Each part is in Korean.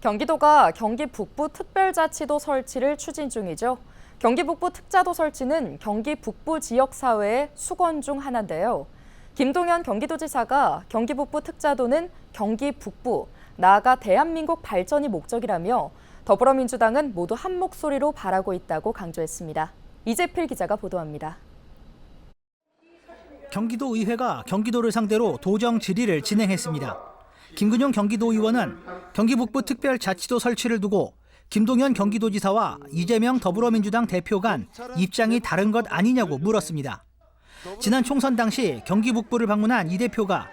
경기도가 경기 북부 특별자치도 설치를 추진 중이죠. 경기 북부 특자도 설치는 경기 북부 지역 사회의 수건 중 하나인데요. 김동연 경기도지사가 경기 북부 특자도는 경기 북부, 나아가 대한민국 발전이 목적이라며 더불어민주당은 모두 한 목소리로 바라고 있다고 강조했습니다. 이재필 기자가 보도합니다. 경기도 의회가 경기도를 상대로 도정 질의를 진행했습니다. 김근용 경기도 의원은 경기 북부 특별자치도 설치를 두고 김동연 경기도지사와 이재명 더불어민주당 대표 간 입장이 다른 것 아니냐고 물었습니다. 지난 총선 당시 경기 북부를 방문한 이 대표가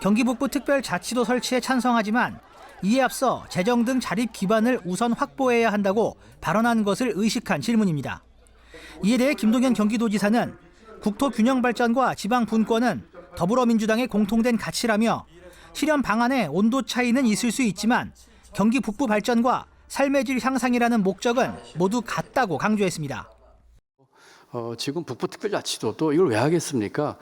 경기 북부 특별자치도 설치에 찬성하지만 이에 앞서 재정 등 자립 기반을 우선 확보해야 한다고 발언한 것을 의식한 질문입니다. 이에 대해 김동연 경기도지사는 국토 균형 발전과 지방 분권은 더불어민주당의 공통된 가치라며 실현 방안에 온도 차이는 있을 수 있지만 경기 북부 발전과 삶의 질 향상이라는 목적은 모두 같다고 강조했습니다. 어, 지금 북부특별자치도도 이걸 왜 하겠습니까?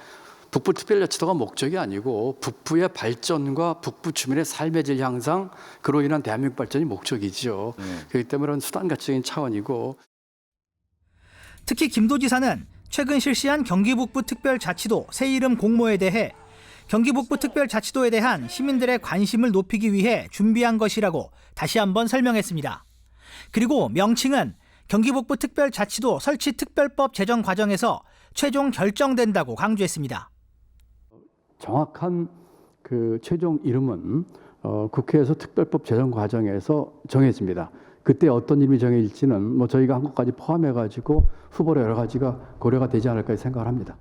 북부특별자치도가 목적이 아니고 북부의 발전과 북부 주민의 삶의 질 향상, 그로 인한 대한민국 발전이 목적이죠. 그렇기 때문에 그런 수단가적인 차원이고 특히 김도지사는 최근 실시한 경기 북부 특별자치도 새 이름 공모에 대해 경기 북부 특별자치도에 대한 시민들의 관심을 높이기 위해 준비한 것이라고 다시 한번 설명했습니다. 그리고 명칭은 경기 북부 특별자치도 설치 특별법 제정 과정에서 최종 결정된다고 강조했습니다. 정확한 그 최종 이름은 어, 국회에서 특별법 제정 과정에서 정해집니다. 그때 어떤 이름이 정해질지는 뭐 저희가 한 것까지 포함해 가지고 후보로 여러 가지가 고려가 되지 않을까 생각을 합니다.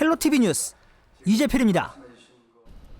헬로 TV 뉴스 이재필입니다.